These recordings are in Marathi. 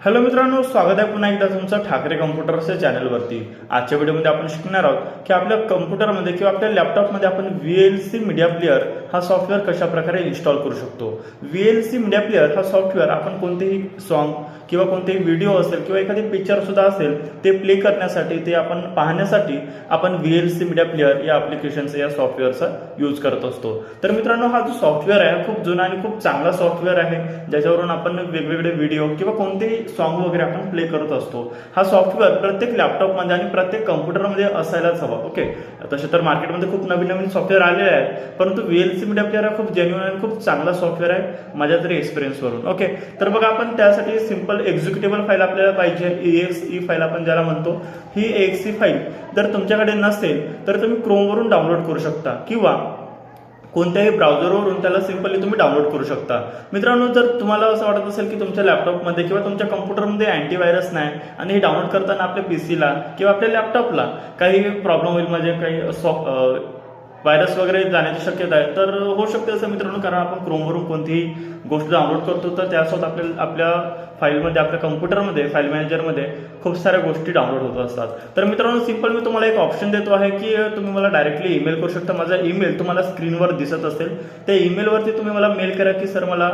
हॅलो मित्रांनो स्वागत आहे पुन्हा एकदा तुमचं ठाकरे कम्प्युटर्सच्या चॅनलवरती आजच्या व्हिडिओमध्ये आपण शिकणार आहोत की आपल्या कम्प्युटरमध्ये किंवा आपल्या लॅपटॉपमध्ये आपण V L C media player हा सॉफ्टवेअर कशा प्रकारे इन्स्टॉल करू शकतो? V L C media player हा सॉफ्टवेअर आपण कोणतेही सॉन्ग किंवा कोणतेही व्हिडिओ असेल किंवा एखादी पिक्चर सुद्धा असेल ते प्ले करण्यासाठी ते आपण पाहण्यासाठी आपण V L C media player या ॲप्लिकेशनचा या सॉफ्टवेअरचा यूज करत असतो. तर मित्रांनो हा जो सॉफ्टवेअर आहे खूप जुना आणि खूप चांगला सॉफ्टवेअर आहे ज्याच्यावरून आपण वेगवेगळे व्हिडिओ किंवा कोणतेही सॉन्ग वगैरे आपण प्ले करत असतो. हा सॉफ्टवेअर प्रत्येक लॅपटॉपमध्ये आणि प्रत्येक कम्प्युटरमध्ये असायलाच हवा ओके तसे तर मार्केटमध्ये खूप नवीन नवीन सॉफ्टवेअर आलेले आहेत परंतु V L C media player हा खूप जेन्युअन आणि खूप चांगला सॉफ्टवेअर आहे माझ्या तरी एक्सपिरियन्सवरून ओके तर बघा आपण त्यासाठी सिंपल एक्झिक्युटेबल फाईल आपल्याला पाहिजे ई एक्स ई फाईल आपण ज्याला म्हणतो ही एक्स ई फाईल जर तुमच्याकडे नसेल तर तुम्ही क्रोमवरून डाउनलोड करू शकता. किंवा कोणत्याही ब्राउझरवरून त्याला सिम्पली तुम्ही डाउनलोड करू शकता. मित्रांनो जर तुम्हाला असं वाटत असेल की तुमच्या लॅपटॉपमध्ये किंवा तुमच्या कम्प्युटरमध्ये अँटीव्हायरस नाही आणि हे डाउनलोड करताना आपल्या पी सीला किंवा आपल्या लॅपटॉपला काही प्रॉब्लेम होईल म्हणजे काही सॉफ्ट व्हायरस वगैरे जाण्याची शक्यता आहे. तर होऊ शकते असं मित्रांनो कारण आपण क्रोमवरून कोणतीही गोष्ट डाउनलोड करतो तर त्यासोबत आपल्या आपल्या फाईलमध्ये आपल्या कम्प्युटरमध्ये फाईल मॅनेजरमध्ये खूप साऱ्या गोष्टी डाउनलोड होत असतात. तर मित्रांनो सिंपल मी तुम्हाला एक ऑप्शन देतो आहे की तुम्ही मला डायरेक्टली ईमेल करू शकता. माझा ईमेल तुम्हाला स्क्रीनवर दिसत असेल. त्या ईमेलवरती तुम्ही मला मेल करा की सर मला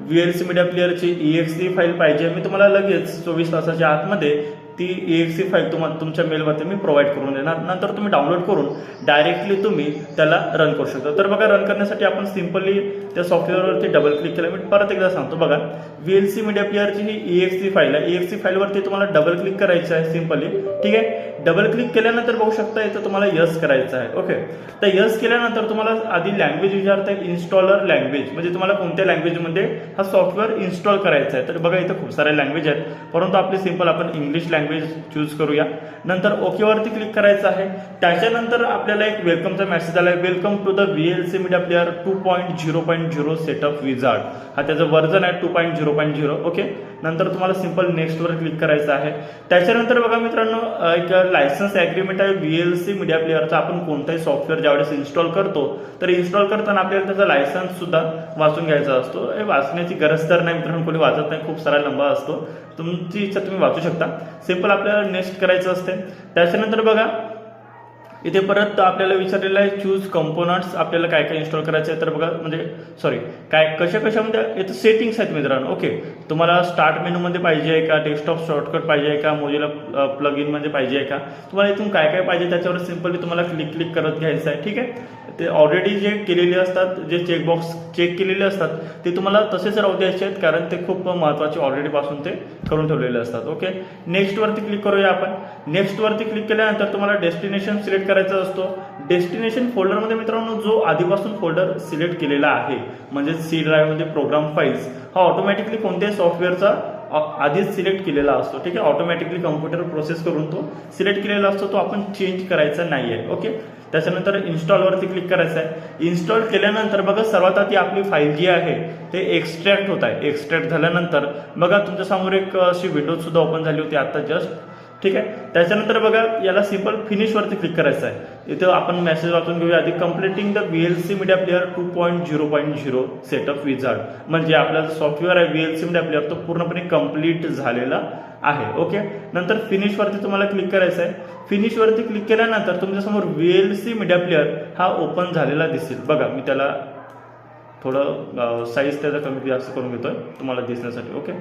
व्ही एल सी मीडिया प्लेअरची ई एक्स सी फाईल पाहिजे. मी तुम्हाला लगेच चोवीस तासाच्या आतमध्ये ती ई एक्स सी फाईल तुम्हाला तुमच्या मेलवरती मी प्रोव्हाइड करून देणार. नंतर तुम्ही डाउनलोड करून डायरेक्टली तुम्ही त्याला रन करू शकता. तर बघा रन करण्यासाठी आपण सिम्पली त्या सॉफ्टवेअरवरती डबल क्लिक केलं. मी परत एकदा सांगतो बघा. व्ही एल सी मीडिया प्लेअरची ही ई एक्स सी फाईल आहे. ई एक्स सी फाईलवरती तुम्हाला डबल क्लिक करायचं आहे सिम्पली ठीक आहे? डबल क्लिक केल्यानंतर बघू शकता इथं तुम्हाला यस करायचं आहे. ओके तर यस केल्यानंतर तुम्हाला आधी लँग्वेज विचारता येईल. इन्स्टॉलर लँग्वेज म्हणजे तुम्हाला कोणत्या लँग्वेजमध्ये हा सॉफ्टवेअर इन्स्टॉल करायचा आहे. तर बघा इथं खूप साऱ्या लँग्वेज आहेत. परंतु आपली सिंपल आपण इंग्लिश लँग्वेज चूज करूया. नंतर ओकेवरती क्लिक करायचं आहे. त्याच्यानंतर आपल्याला एक वेलकमचा मेसेज आला आहे welcome to the V L C media player two point zero point zero setup wizard हा त्याचं वर्जन आहे two point zero point zero okay नंतर तुम्हाला सिंपल नेक्स्टवर क्लिक करायचं आहे. त्याच्यानंतर बघा मित्रांनो एक लायसन्स ॲग्रीमेंट आहे व्ही एल सी मीडिया प्लेअरचा आपण कोणताही सॉफ्टवेअर ज्यावेळेस इन्स्टॉल करतो तर इन्स्टॉल करताना आपल्याला त्याचा लायसन्स सुद्धा वाचून घ्यायचा असतो. हे वाचण्याची गरज तर नाही मित्रांनो कोणी वाचत नाही खूप सारा लंबा असतो. तुमची इच्छा तुम्ही वाचू शकता. सिंपल आपल्याला नेक्स्ट करायचं असते त्याच्यानंतर बघा इथे परत आपल्याला विचारलेलं आहे चूज कंपोनंट्स आपल्याला काय काय इन्स्टॉल करायचं आहे तर बघा म्हणजे सॉरी काय कशा कशामध्ये? इथं सेटिंग्स आहेत मित्रांनो. ओके तुम्हाला स्टार्ट मेनूमध्ये पाहिजे आहे का? डेस्कटॉप शॉर्टकट पाहिजे आहे का? मोजीला प्लग इनमध्ये पाहिजे आहे का? तुम्हाला इथून काय काय पाहिजे त्याच्यावर सिम्पली तुम्हाला क्लिक क्लिक करत घ्यायचं आहे. ठीक आहे? ते ऑलरेडी जे केलेले असतात जे चेकबॉक्स चेक केलेले असतात ते तुम्हाला तसेच राहू द्यायचे आहेत कारण ते खूप महत्त्वाचे ऑलरेडीपासून ते करून ठेवलेले असतात. ओके नेक्स्टवरती क्लिक करूया आपण. नेक्स्टवरती क्लिक केल्यानंतर तुम्हाला डेस्टिनेशन सिलेक्ट करायचा असतो. डेस्टिनेशन फोल्डरमध्ये मित्रांनो जो आधीपासून फोल्डर सिलेक्ट केलेला आहे म्हणजे सी ड्राईव्हमध्ये प्रोग्राम फाईल्स हा ऑटोमॅटिकली कोणत्याही सॉफ्टवेअरचा आधीच सिलेक्ट केलेला असतो. ठीक आहे? ऑटोमॅटिकली कम्प्युटर प्रोसेस करून तो सिलेक्ट केलेला असतो. तो आपण चेंज करायचा नाही आहे ओके त्याच्यानंतर इन्स्टॉलवरती क्लिक करायचं आहे. इन्स्टॉल केल्यानंतर बघा सर्वात आधी आपली फाईल जी आहे ते एक्स्ट्रॅक्ट होत आहे. एक्स्ट्रॅक्ट झाल्यानंतर बघा तुमच्यासमोर एक अशी विंडो सुद्धा ओपन झाली होती. आता जस्ट ठीक आहे? त्याच्यानंतर बघा याला सिंपल फिनिशवरती क्लिक करायचं आहे. इथं आपण मेसेज वाचून घेऊया. आधी completing the V L C media player two point zero point zero setup wizard म्हणजे आपला जो सॉफ्टवेअर आहे V L C media player तो पूर्णपणे कंप्लीट झालेला आहे. ओके नंतर फिनिशवरती तुम्हाला क्लिक करायचं आहे. फिनिशवरती क्लिक केल्यानंतर तुमच्यासमोर V L C media player हा ओपन झालेला दिसेल. बघा मी त्याला थोडं साईज त्याचा कमी जास्त करून घेतोय. तुम्हाला दिसण्यासाठी. ओके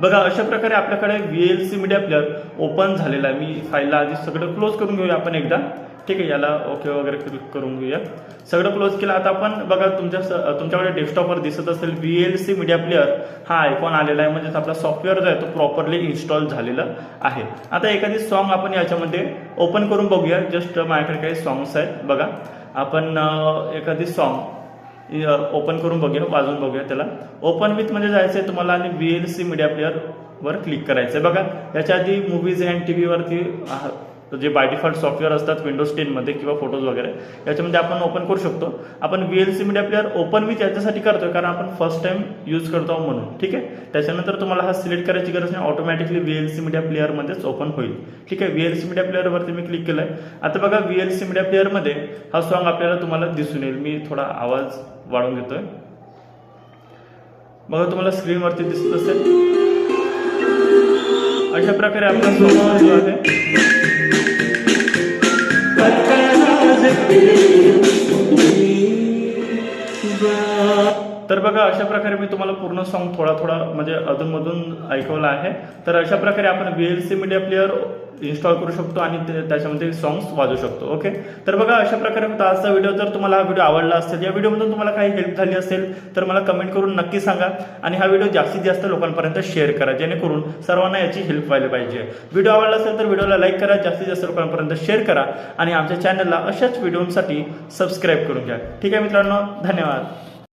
बघा अशा प्रकारे आपल्याकडे V L C media player open झालेला आहे. मी फाईलला आधी सगळं क्लोज करून घेऊया आपण एकदा. ठीक आहे याला ओके वगैरे क्लिक करून घेऊया. सगळं क्लोज केलं आता आपण बघा तुमच्या स- तुमच्याकडे डेस्कटॉपवर दिसत असेल V L C media player हा आयकॉन आलेला आहे. म्हणजेच आपला सॉफ्टवेअर जो आहे तो प्रॉपरली इन्स्टॉल झालेला आहे. आता एखादी सॉन्ग आपण याच्यामध्ये ओपन करून बघूया. जस्ट माझ्याकडे काही सॉंग्स आहेत. बघा आपण एखादी सॉन्ग ओपन करून बघूया वाजवून बघूया त्याला. ओपन विथ म्हणजे जायचं आहे तुम्हाला आणि V L C media player वर क्लिक करायचं आहे बघा याच्या आधी मूवीज अँड टी व्हीवरती जे बाय डिफॉल्ट सॉफ्टवेअर असतात विंडोज टेनमध्ये किंवा फोटोज वगैरे याच्यामध्ये आपण ओपन करू शकतो. आपण V L C media player open मी त्याच्यासाठी करतोय कारण आपण फर्स्ट टाइम यूज करतो म्हणून ठीक आहे? त्याच्यानंतर तुम्हाला हा सिलेक्ट करायची गरज नाही automatically V L C media प्लेअरमध्येच open होईल. ठीक आहे? व्ही एल सी मीडिया प्लेअरवरती मी क्लिक केलंय. आता बघा व्ही एल सी मीडिया प्लेअरमध्ये हा सॉन्ग आपल्याला तुम्हाला दिसून येईल. मी थोडा आवाज वाढवून घेतोय. बघा तुम्हाला स्क्रीनवरती दिसत असेल. अशा प्रकारे आपला सॉन्ग जो आहे तर बघा अशा प्रकारे मी तुम्हाला पूर्ण सॉन्ग थोडा थोडा म्हणजे अधूनमधून ऐकवला आहे. तर अशा प्रकारे आपण V L C media player install करू शकतो आणि त्याच्यामध्ये सॉंग्स वाजू शकतो ओके तर बघा अशा प्रकारे होता आजचा व्हिडिओ जर तुम्हाला हा व्हिडिओ आवडला असेल या व्हिडिओमधून तुम्हाला काही हेल्प झाली असेल तर मला कमेंट करून नक्की सांगा आणि हा व्हिडिओ जास्तीत जास्त लोकांपर्यंत शेअर करा जेणेकरून सर्वांना याची हेल्प व्हायला पाहिजे. व्हिडिओ आवडला असेल तर व्हिडिओला लाईक करा जास्तीत जास्त लोकांपर्यंत शेअर करा आणि आमच्या चॅनलला अशाच व्हिडिओसाठी सबस्क्राईब करून घ्या. ठीक आहे मित्रांनो धन्यवाद.